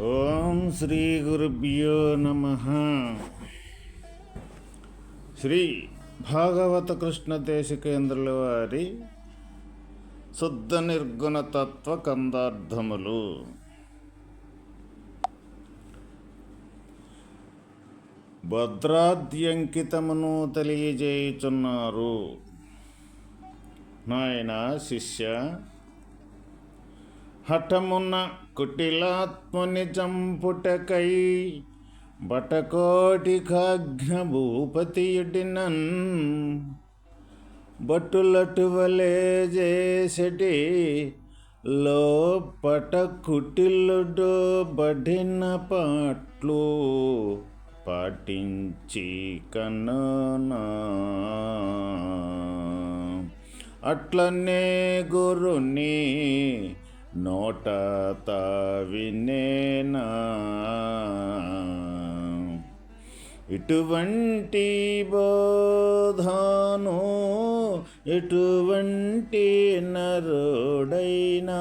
ఓం శ్రీ గురుభ్యో నమ. శ్రీ భాగవత కృష్ణ దేశికేంద్రుల వారి శుద్ధ నిర్గుణ తత్వ కందార్థములు. భద్రాద్యంకితమును తెలియజేయుచున్నారు. నాయన శిష్య హఠమున్న కుటిలాత్ముని చంపుటకై బటకోటి కాఘ్న భూపతియుడినన్ బట్టులటువలే చేసటి లోపట కుటిలుడు బడిన పాట్లు పాటించి కన్నా. అట్లనే గురుని నోట వినేనా ఇటువంటి బోధాను ఎటువంటి నరుడైనా?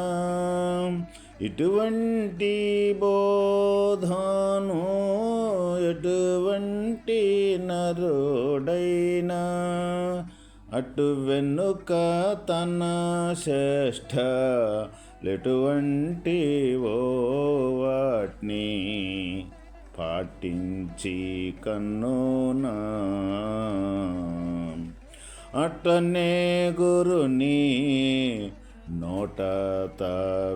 ఇటువంటి బోధాను ఎటువంటి నరుడైనా? అటు వెనుక తన శ్రేష్ఠ ఎటువంటి ఓ వాటిని పాటించి కన్నునా అట్లనే గురుని నోట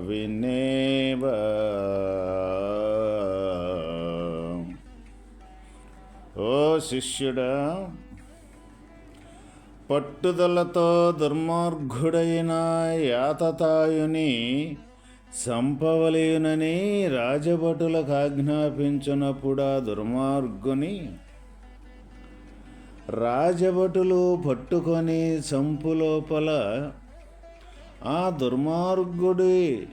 వినేవా ఓ శిష్యుడా పట్టుదలతో దుర్మార్గుడైన యాతతాయుని సంపవలేయునని రాజభటులకు ఆజ్ఞాపించినప్పుడు ఆ దుర్మార్గుని? రాజభటులు పట్టుకొని చంపు లోపల ఆ దుర్మార్గుడి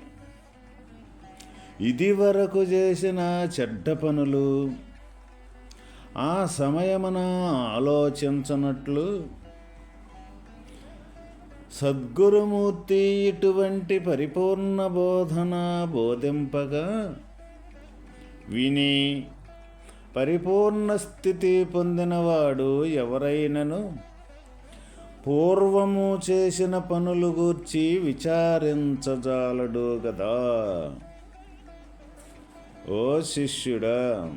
ఇది వరకు చేసిన చెడ్డ పనులు ఆ సమయమున ఆలోచించనట్లు సద్గురుమూర్తి ఇటువంటి పరిపూర్ణ బోధన బోధింపగా విని పరిపూర్ణ స్థితి పొందినవాడు ఎవరైనను పూర్వము చేసిన పనులు గూర్చి విచారించజాలడు గదా. ఓ శిష్యుడా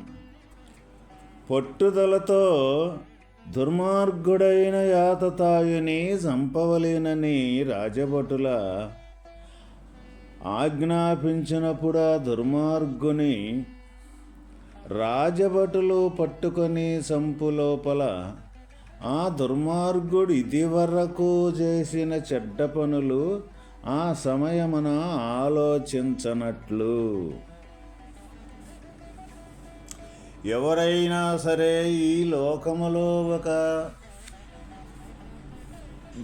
పట్టుదలతో దుర్మార్గుడైన యాతతాయుని చంపవలేనని రాజభటుల ఆజ్ఞాపించినప్పుడు ఆ దుర్మార్గుని రాజభటులు పట్టుకొని చంపు లోపల ఆ దుర్మార్గుడు ఇదివరకు చేసిన చెడ్డ పనులు ఆ సమయమున ఆలోచించనట్లు. ఎవరైనా సరే ఈ లోకములో ఒక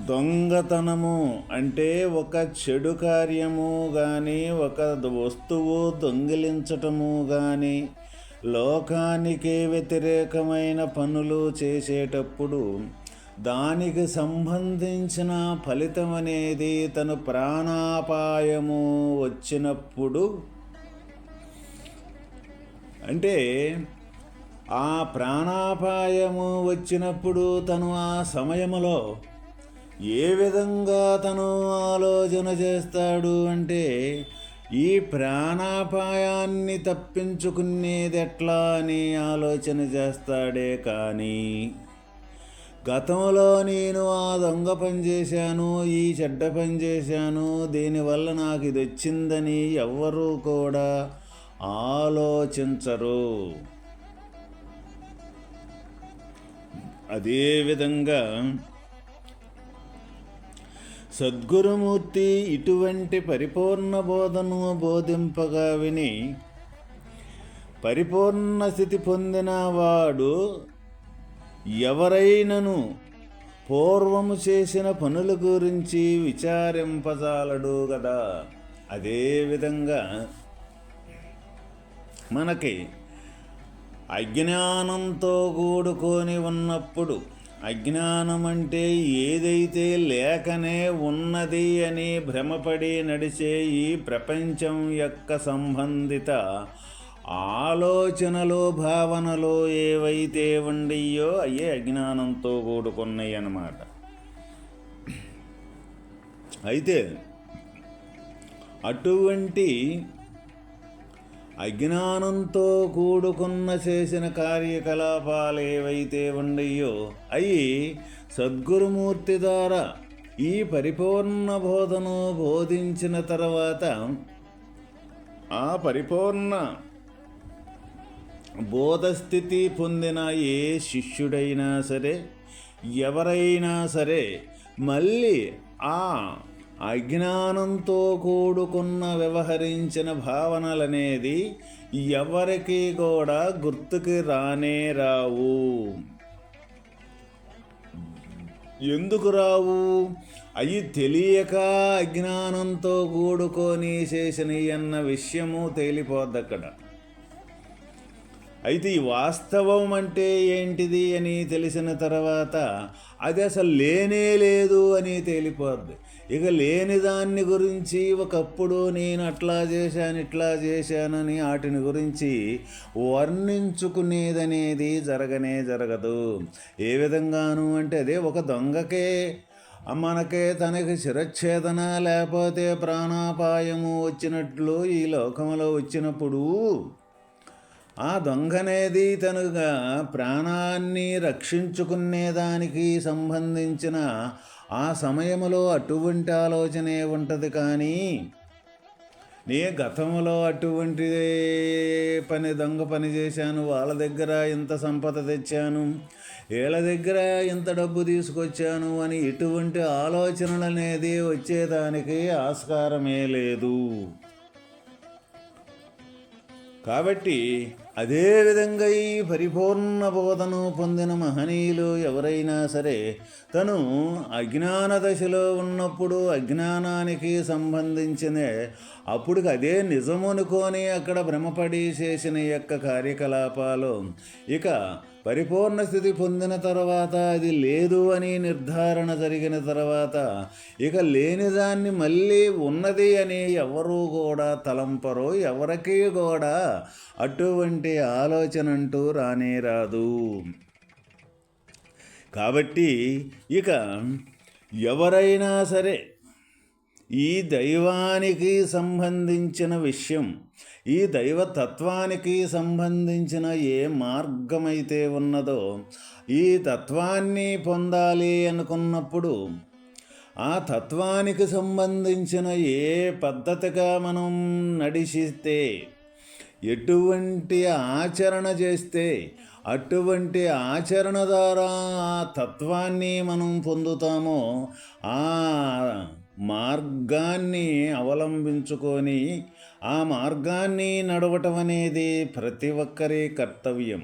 దొంగతనము అంటే ఒక చెడు కార్యము కానీ ఒక వస్తువు దొంగిలించటము కానీ లోకానికి వ్యతిరేకమైన పనులు చేసేటప్పుడు దానికి సంబంధించిన ఫలితం అనేది తను ప్రాణాపాయము వచ్చినప్పుడు అంటే ఆ ప్రాణాపాయము వచ్చినప్పుడు తను ఆ సమయములో ఏ విధంగా తను ఆలోచన చేస్తాడు అంటే ఈ ప్రాణాపాయాన్ని తప్పించుకునేది ఎట్లా అని ఆలోచన చేస్తాడే కానీ గతంలో నేను ఆ దొంగ పని చేశాను ఈ చెడ్డ పని చేశాను దీనివల్ల నాకు ఇది వచ్చిందని ఎవ్వరూ కూడా ఆలోచించరు. అదేవిధంగా సద్గురుమూర్తి ఇటువంటి పరిపూర్ణ బోధను బోధింపగా విని పరిపూర్ణ స్థితి పొందిన వాడు ఎవరైనను పూర్వము చేసిన పనుల గురించి విచారింపజాలడు కదా అదేవిధంగా మనకి అజ్ఞానంతో కూడుకొని ఉన్నప్పుడు అజ్ఞానం అంటే ఏదైతే లేకనే ఉన్నది అని భ్రమపడి నడిచే ఈ ప్రపంచం యొక్క సంబంధిత ఆలోచనలు భావనలు ఏవైతే ఉండయో అయ్యే అజ్ఞానంతో కూడుకున్నాయి అన్నమాట. అయితే అటువంటి అజ్ఞానంతో కూడుకున్న చేసిన కార్యకలాపాలు ఏవైతే ఉండయో అయి సద్గురుమూర్తి ద్వారా ఈ పరిపూర్ణ బోధను బోధించిన తర్వాత ఆ పరిపూర్ణ బోధస్థితి పొందిన ఏ శిష్యుడైనా సరే ఎవరైనా సరే మళ్ళీ ఆ అజ్ఞానంతో కూడుకున్న వ్యవహరించిన భావనలనేది ఎవరికి కూడా గుర్తుకి రానే రావు. ఎందుకు రావు? అవి తెలియక అజ్ఞానంతో కూడుకొని చేసినవి అన్న విషయము తేలిపోద్ది అక్కడ అయితే ఈ వాస్తవం అంటే ఏంటిది అని తెలిసిన తర్వాత అది అసలు లేనే లేదు అని తేలిపోద్ది. ఇక లేని దాన్ని గురించి ఒకప్పుడు నేను అట్లా చేశాను ఇట్లా చేశానని వాటిని గురించి వర్ణించుకునేదనేది జరగనే జరగదు. ఏ విధంగాను అంటే అదే ఒక దొంగకే మనకే తనకి శిరచ్ఛేదన లేకపోతే ప్రాణాపాయము వచ్చినట్లు ఈ లోకంలో వచ్చినప్పుడు ఆ దొంగనేది తనుగా ప్రాణాన్ని రక్షించుకునేదానికి సంబంధించిన ఆ సమయంలో అటువంటి ఆలోచనే ఉంటుంది కానీ నే గతంలో అటువంటి పని దొంగ పని చేశాను వాళ్ళ దగ్గర ఇంత సంపద తెచ్చాను వీళ్ళ దగ్గర ఇంత డబ్బు తీసుకొచ్చాను అని ఇటువంటి ఆలోచనలు అనేది వచ్చేదానికి ఆస్కారమే లేదు. కాబట్టి అదేవిధంగా ఈ పరిపూర్ణ బోధను పొందిన మహనీయులు ఎవరైనా సరే తను అజ్ఞాన దశలో ఉన్నప్పుడు అజ్ఞానానికి సంబంధించిన అప్పుడు అదే నిజమనుకొని అక్కడ భ్రమపడి చేసిన యొక్క కార్యకలాపాలు. ఇక పరిపూర్ణ స్థితి పొందిన తర్వాత అది లేదు అని నిర్ధారణ జరిగిన తర్వాత ఇక లేని దాన్ని మళ్ళీ ఉన్నది అని ఎవరూ కూడా తలంపరు ఎవరికి కూడా అటువంటి ఆలోచన అంటూ రానే రాదు. కాబట్టి ఇక ఎవరైనా సరే ఈ దైవానికి సంబంధించిన విషయం ఈ దైవతత్వానికి సంబంధించిన ఏ మార్గమైతే ఉన్నదో ఈ తత్వాన్ని పొందాలి అనుకున్నప్పుడు ఆ తత్వానికి సంబంధించిన ఏ పద్ధతిగా మనం నడిచిస్తే ఎటువంటి ఆచరణ చేస్తే అటువంటి ఆచరణ ద్వారా ఆ తత్వాన్ని మనం పొందుతామో ఆ మార్గాన్ని అవలంబించుకొని ఆ మార్గాన్ని నడవటం అనేది ప్రతి ఒక్కరి కర్తవ్యం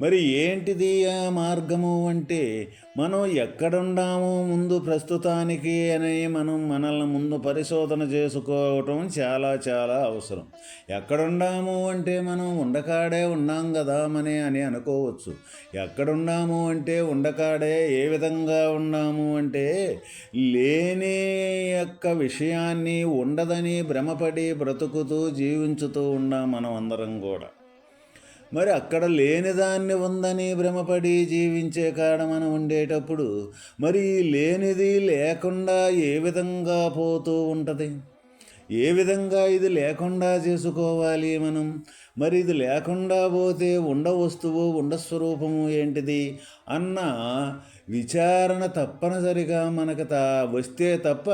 మరి ఏంటిది ఆ మార్గము అంటే మనం ఎక్కడున్నామో ముందు ప్రస్తుతానికి అని మనం మనల్ని ముందు పరిశోధన చేసుకోవటం చాలా చాలా అవసరం. ఎక్కడున్నాము అంటే మనం ఉండకాడే ఉన్నాం కదా మని అని అనుకోవచ్చు. ఎక్కడున్నాము అంటే ఉండకాడే ఏ విధంగా ఉన్నాము అంటే లేని యొక్క విషయాన్ని ఉండదని భ్రమపడి బ్రతుకుతూ జీవించుతూ ఉన్నాం మనం అందరం కూడా. మరి అక్కడ లేనిదాన్ని ఉందని భ్రమపడి జీవించే కాడ మనం ఉండేటప్పుడు మరి లేనిది లేకుండా ఏ విధంగా పోతూ ఉంటుంది? ఏ విధంగా ఇది లేకుండా చేసుకోవాలి మనం? మరి ఇది లేకుండా పోతే ఉండ వస్తువు ఉండ స్వరూపము ఏంటిది? అన్న విచారణ తప్పనిసరిగా మనకు తా వస్తే తప్ప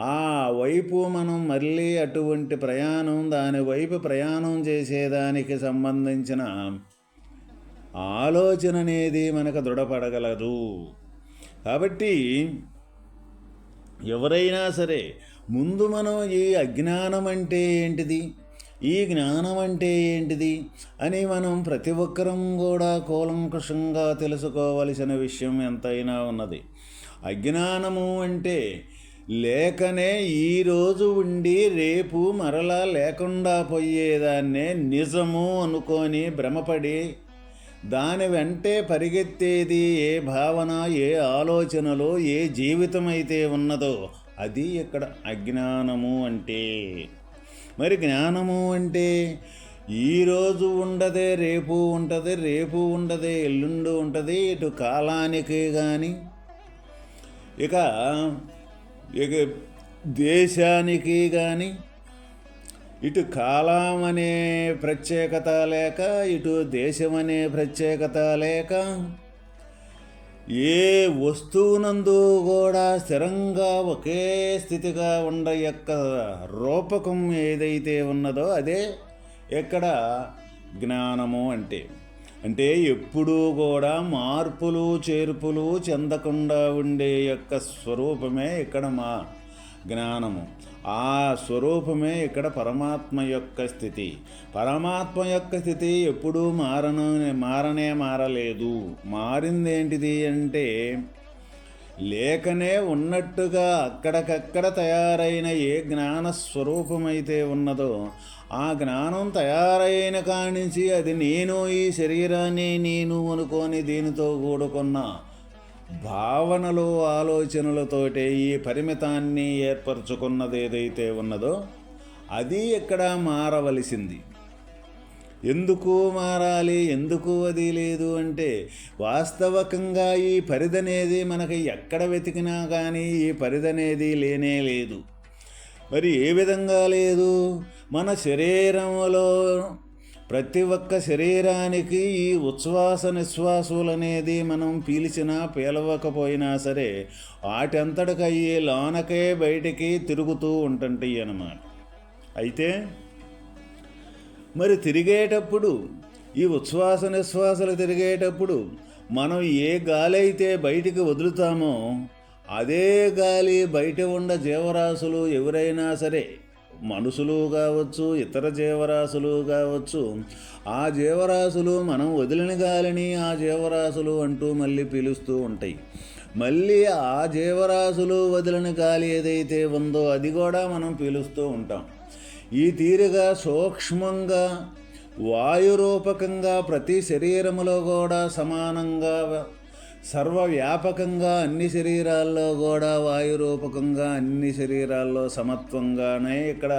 ఆ వైపు మనం మళ్ళీ అటువంటి ప్రయాణం దాని వైపు ప్రయాణం చేసేదానికి సంబంధించిన ఆలోచన అనేది మనకు దృఢపడగలదు. కాబట్టి ఎవరైనా సరే ముందు మనం ఈ అజ్ఞానం అంటే ఏంటిది? ఈ జ్ఞానం అంటే ఏంటిది? అని మనం ప్రతి ఒక్కరం కూడా కూలంకుషంగా తెలుసుకోవలసిన విషయం ఎంతైనా ఉన్నది. అజ్ఞానము అంటే లేకనే ఈరోజు ఉండి రేపు మరలా లేకుండా పోయేదాన్నే నిజము అనుకొని భ్రమపడి దాని వెంటే పరిగెత్తేది ఏ భావన ఏ ఆలోచనలో ఏ జీవితం అయితే ఉన్నదో అది ఇక్కడ అజ్ఞానము అంటే. మరి జ్ఞానము అంటే ఈరోజు ఉండదే రేపు ఉంటుంది రేపు ఉండదే ఎల్లుండి ఉంటుంది ఇటు కాలానికి కానీ ఇక ఇక దేశానికి కానీ ఇటు కాలం అనే ప్రత్యేకత లేక ఇటు దేశం అనే ప్రత్యేకత లేక ఏ వస్తువునందు కూడా స్థిరంగా ఒకే స్థితిగా ఉండ యొక్క రూపకం ఏదైతే ఉన్నదో అదే ఇక్కడ జ్ఞానము అంటే. అంటే ఎప్పుడూ కూడా మార్పులు చేర్పులు చెందకుండా ఉండే యొక్క స్వరూపమే ఇక్కడ మా జ్ఞానము. ఆ స్వరూపమే ఇక్కడ పరమాత్మ యొక్క స్థితి. పరమాత్మ యొక్క స్థితి ఎప్పుడూ మారను మారనే మారలేదు. మారిందేంటిది అంటే లేకనే ఉన్నట్టుగా అక్కడికక్కడ తయారైన ఏ జ్ఞాన స్వరూపమైతే ఉన్నదో ఆ జ్ఞానం తయారైన కానించి అది నేను ఈ శరీరాన్ని నేను అనుకొని దీనితో కూడుకున్న భావనలు ఆలోచనలతోటే ఈ పరిమితాన్ని ఏర్పరచుకున్నది ఏదైతే ఉన్నదో అది ఇక్కడ మారవలసింది? ఎందుకు మారాలి? ఎందుకు అది లేదు అంటే వాస్తవకంగా ఈ పరిధనేది మనకి ఎక్కడ వెతికినా కానీ ఈ పరిధనేది లేనే లేదు. మరి ఏ విధంగా లేదు? మన శరీరంలో ప్రతి ఒక్క శరీరానికి ఈ ఉచ్ఛ్వాస నిశ్వాసులు అనేది మనం పీల్చినా పీలవకపోయినా సరే వాటంతటికయ్యి లోనకే బయటికి తిరుగుతూ ఉంటుంటాయి అన్నమాట. అయితే మరి తిరిగేటప్పుడు ఈ ఉచ్ఛ్వాస నిశ్వాసలు తిరిగేటప్పుడు మనం ఏ గాలి అయితే బయటికి వదులుతామో అదే గాలి బయట ఉన్న జీవరాశులు ఎవరైనా సరే మనుషులు కావచ్చు ఇతర జీవరాశులు కావచ్చు ఆ జీవరాశులు మనం వదిలిన గాలిని ఆ జీవరాశులు అంటూ మళ్ళీ పిలుస్తూ ఉంటాయి. మళ్ళీ ఆ జీవరాశులు వదిలిన గాలి ఏదైతే ఉందో అది కూడా మనం పీలుస్తూ ఉంటాం. ఈ తీరుగా సూక్ష్మంగా వాయురూపకంగా ప్రతి శరీరములో కూడా సమానంగా సర్వవ్యాపకంగా అన్ని శరీరాల్లో కూడా వాయురూపకంగా అన్ని శరీరాల్లో సమత్వంగానే ఇక్కడ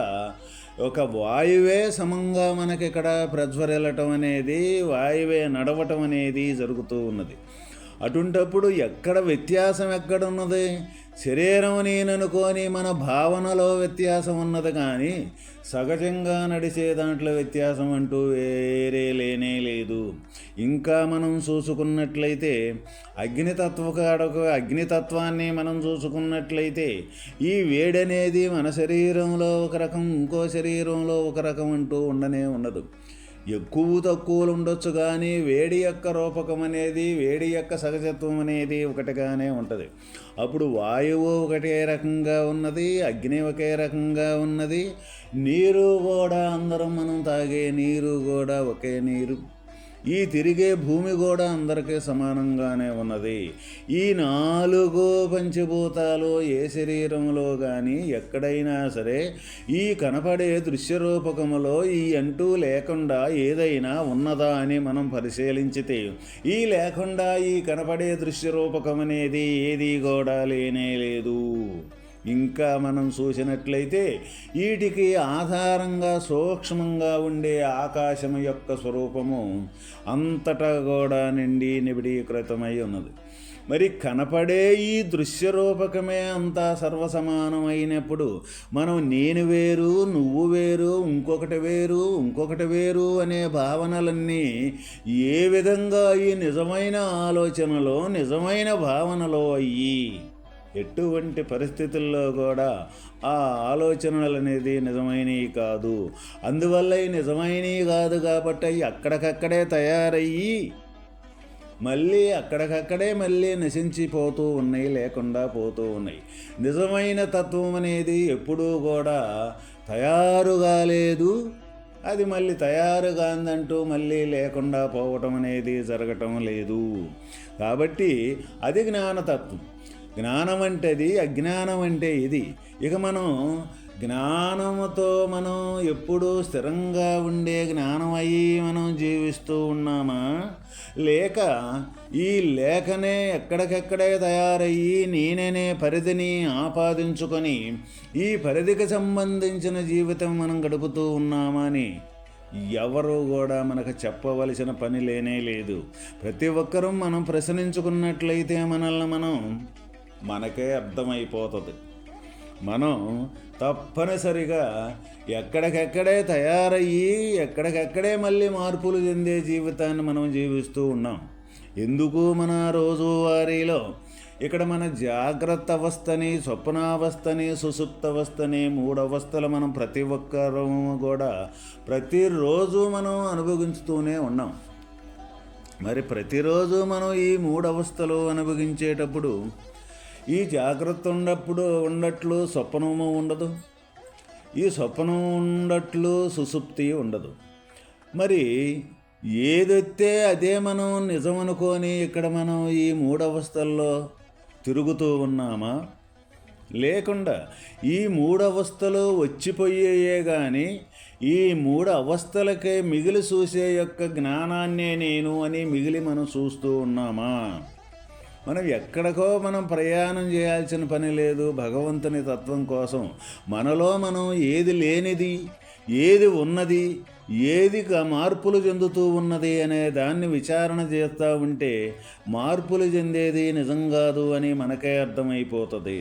ఒక వాయువే సమంగా మనకి ఇక్కడ ప్రజ్వరిల్లటం అనేది వాయువే నడవటం అనేది జరుగుతూ ఉన్నది. అటుంటప్పుడు ఎక్కడ వ్యత్యాసం ఎక్కడున్నది? శరీరం నేననుకొని మన భావనలో వ్యత్యాసం ఉన్నది కానీ సహజంగా నడిచే దాంట్లో వ్యత్యాసం అంటూ వేరే లేనే లేదు. ఇంకా మనం చూసుకున్నట్లయితే అగ్నితత్వకాడకు అగ్నితత్వాన్ని మనం చూసుకున్నట్లయితే ఈ వేడనేది మన శరీరంలో ఒక రకం ఇంకో శరీరంలో ఒక రకం అంటూ ఉండనే ఉండదు. ఎక్కువ తక్కువలు ఉండొచ్చు కానీ వేడి యొక్క రూపకం అనేది వేడి యొక్క సహజత్వం అనేది ఒకటిగానే ఉంటుంది. అప్పుడు వాయువు ఒకటే రకంగా ఉన్నది అగ్ని ఒకే రకంగా ఉన్నది. నీరు కూడా అందరం మనం తాగే నీరు కూడా ఒకే నీరు. ఈ తిరిగే భూమి కూడా అందరికీ సమానంగానే ఉన్నది. ఈ నాలుగు పంచభూతాలు ఏ శరీరంలో కానీ ఎక్కడైనా సరే ఈ కనపడే దృశ్యరూపకములో ఈ అంటూ లేకుండా ఏదైనా ఉన్నదా అని మనం పరిశీలించితే ఈ లేకుండా ఈ కనపడే దృశ్యరూపకం అనేది ఏది కూడా లేనే లేదు. ఇంకా మనం చూసినట్లయితే వీటికి ఆధారంగా సూక్ష్మంగా ఉండే ఆకాశం యొక్క స్వరూపము అంతటా కూడా నిండి నిబిడీకృతమై ఉన్నది. మరి కనపడే ఈ దృశ్యరూపకమే అంతా సర్వసమానమైనప్పుడు మనం నేను వేరు నువ్వు వేరు ఇంకొకటి వేరు ఇంకొకటి వేరు అనే భావనలన్నీ ఏ విధంగా ఈ నిజమైన ఆలోచనలో నిజమైన భావనలో అయ్యి ఎటువంటి పరిస్థితుల్లో కూడా ఆ ఆలోచనలు అనేది నిజమైనవి కాదు. అందువల్ల ఈ నిజమైనవి కాదు కాబట్టి అవి అక్కడికక్కడే తయారయ్యి మళ్ళీ అక్కడికక్కడే మళ్ళీ నశించిపోతూ ఉన్నాయి లేకుండా పోతూ ఉన్నాయి. నిజమైన తత్వం అనేది ఎప్పుడూ కూడా తయారు కాలేదు అది మళ్ళీ తయారు కాందంటూ మళ్ళీ లేకుండా పోవటం అనేది జరగటం లేదు. కాబట్టి అది జ్ఞానతత్వం. జ్ఞానం అంటే అది అజ్ఞానం అంటే ఇది ఇక మనం జ్ఞానముతో మనం ఎప్పుడూ స్థిరంగా ఉండే జ్ఞానం అయ్యి మనం జీవిస్తూ ఉన్నామా? లేక ఈ లేఖనే ఎక్కడికెక్కడే తయారయ్యి నేననే పరిధిని ఆపాదించుకొని ఈ పరిధికి సంబంధించిన జీవితం మనం గడుపుతూ ఉన్నామని ఎవరు కూడా మనకు చెప్పవలసిన పని లేనే లేదు. ప్రతి ఒక్కరూ మనం ప్రశ్నించుకున్నట్లయితే మనల్ని మనం మనకే అర్థమైపోతుంది. మనం తప్పనిసరిగా ఎక్కడికెక్కడే తయారయ్యి ఎక్కడికెక్కడే మళ్ళీ మార్పులు చెందే జీవితాన్ని మనం జీవిస్తూ ఉన్నాం. ఎందుకు మన రోజువారీలో? ఇక్కడ మన జాగ్రత్త అవస్థని స్వప్నావస్థని సుసుప్త అవస్థని మూడు అవస్థలు మనం ప్రతి ఒక్కరూ కూడా ప్రతిరోజు మనం అనుభవించుతూనే ఉన్నాం. మరి ప్రతిరోజు మనం ఈ మూడు అవస్థలు అనుభవించేటప్పుడు ఈ జాగ్రత్త ఉన్నప్పుడు ఉన్నట్లు స్వప్నము ఉండదు. ఈ స్వప్నం ఉండట్లు సుసుప్తి ఉండదు. మరి ఏదైతే అదే మనం నిజం అనుకొని ఇక్కడ మనం ఈ మూడవస్థల్లో తిరుగుతూ ఉన్నామా? లేకుండా ఈ మూడు అవస్థలు వచ్చిపోయాయే కానీ ఈ మూడు అవస్థలకే మిగిలి చూసే యొక్క జ్ఞానాన్నే నేను అని మిగిలి మనం చూస్తూ ఉన్నామా? మనం ఎక్కడికో మనం ప్రయాణం చేయాల్సిన పని లేదు. భగవంతుని తత్వం కోసం మనలో మనం ఏది లేనిది ఏది ఉన్నది ఏది మార్పులు చెందుతూ ఉన్నది అనే దాన్ని విచారణ చేస్తూ ఉంటే మార్పులు చెందేది నిజం కాదు అని మనకే అర్థమైపోతుంది.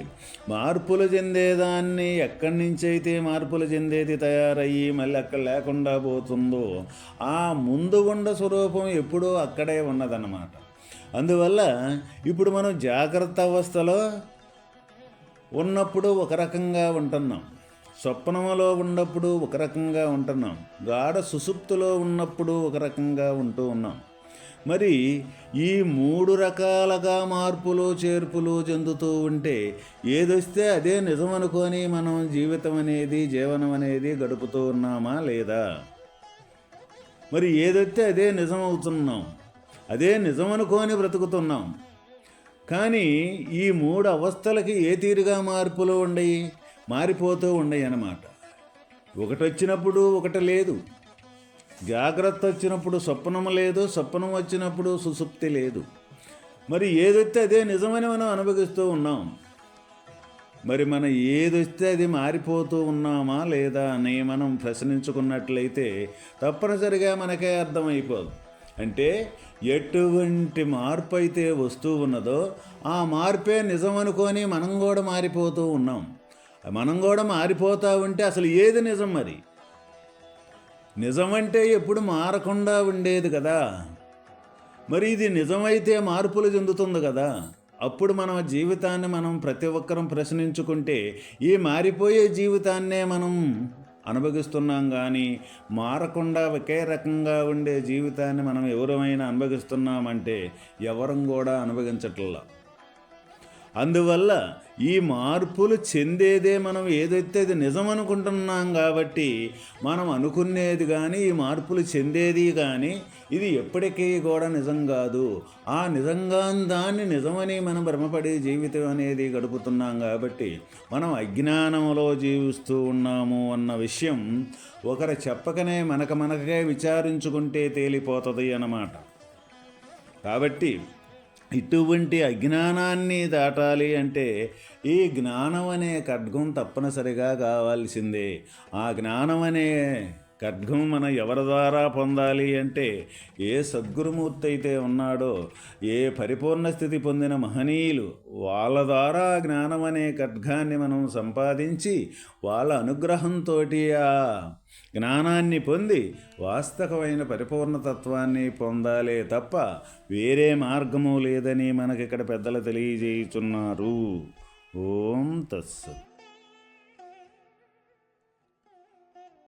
మార్పులు చెందేదాన్ని ఎక్కడి నుంచైతే అయితే మార్పులు చెందేది తయారయ్యి మళ్ళీ అక్కడ లేకుండా పోతుందో ఆ ముందు ఉండ స్వరూపం ఎప్పుడూ అక్కడే ఉన్నదన్నమాట. అందువల్ల ఇప్పుడు మనం జాగ్రత్త అవస్థలో ఉన్నప్పుడు ఒక రకంగా ఉంటున్నాం. స్వప్నములో ఉన్నప్పుడు ఒక రకంగా ఉంటున్నాం. గాఢ సుసుప్తులో ఉన్నప్పుడు ఒక రకంగా ఉంటూ ఉన్నాం. మరి ఈ మూడు రకాలుగా మార్పులు చేర్పులు చెందుతూ ఉంటే ఏదొస్తే అదే నిజం అనుకొని మనం జీవితం అనేది జీవనం అనేది గడుపుతూ ఉన్నామా లేదా? మరి ఏదొస్తే అదే నిజం అవుతున్నాం అదే నిజం అనుకోని బ్రతుకుతున్నాం. కానీ ఈ మూడు అవస్థలకి ఏ తీరుగా మార్పులు ఉండయి? మారిపోతూ ఉండయి అన్నమాట. ఒకటి వచ్చినప్పుడు ఒకటి లేదు. జాగ్రత్త వచ్చినప్పుడు స్వప్నం లేదు స్వప్నం వచ్చినప్పుడు సుసుప్తి లేదు. మరి ఏదొస్తే అదే నిజమని మనం అనుభవిస్తూ ఉన్నాం. మరి మనం ఏదొస్తే అది మారిపోతూ ఉన్నామా లేదా అని మనం ప్రశ్నించుకున్నట్లయితే తప్పనిసరిగా మనకే అర్థమైపోదు. అంటే ఎటువంటి మార్పు అయితే వస్తూ ఉన్నదో ఆ మార్పే నిజం అనుకొని మనం కూడా మారిపోతూ ఉన్నాం. మనం కూడా మారిపోతూ ఉంటే అసలు ఏది నిజం మరి? నిజమంటే ఎప్పుడు మారకుండా ఉండేది కదా. మరి ఇది నిజమైతే మార్పులు చెందుతుంది కదా. అప్పుడు మన జీవితాన్ని మనం ప్రతి ఒక్కరం ప్రశ్నించుకుంటే ఈ మారిపోయే జీవితాన్నే మనం అనుభవిస్తున్నాం కానీ మారకుండా ఒకే రకంగా ఉండే జీవితాన్ని మనం ఎవరమైనా అనుభవిస్తున్నామంటే ఎవరం కూడా అనుభవించట్లా. అందువల్ల ఈ మార్పులు చెందేదే మనం ఏదైతే అది నిజం అనుకుంటున్నాం కాబట్టి మనం అనుకునేది కానీ ఈ మార్పులు చెందేది కానీ ఇది ఎప్పటికీ కూడా నిజం కాదు. ఆ నిజంగా దాన్ని నిజమని మనం భ్రమపడే జీవితం అనేది గడుపుతున్నాం కాబట్టి మనం అజ్ఞానంలో జీవిస్తూ ఉన్నాము అన్న విషయం ఒకరు చెప్పకనే మనకు మనకే విచారించుకుంటే తేలిపోతుంది అన్నమాట. కాబట్టి ఇటువంటి అజ్ఞానాన్ని దాటాలి అంటే ఈ జ్ఞానం అనే ఖడ్గం తప్పనిసరిగా కావాల్సిందే. ఆ జ్ఞానం అనే ఖడ్గం మనం ఎవరి ద్వారా పొందాలి అంటే ఏ సద్గురుమూర్తి అయితే ఉన్నాడో ఏ పరిపూర్ణ స్థితి పొందిన మహనీయులు వాళ్ళ ద్వారా జ్ఞానం అనే ఖడ్గాన్ని మనం సంపాదించి వాళ్ళ అనుగ్రహంతో ఆ జ్ఞానాన్ని పొంది వాస్తవమైన పరిపూర్ణతత్వాన్ని పొందాలే తప్ప వేరే మార్గము లేదని మనకిక్కడ పెద్దలు తెలియజేయుచున్నారు. ఓం తస్సత్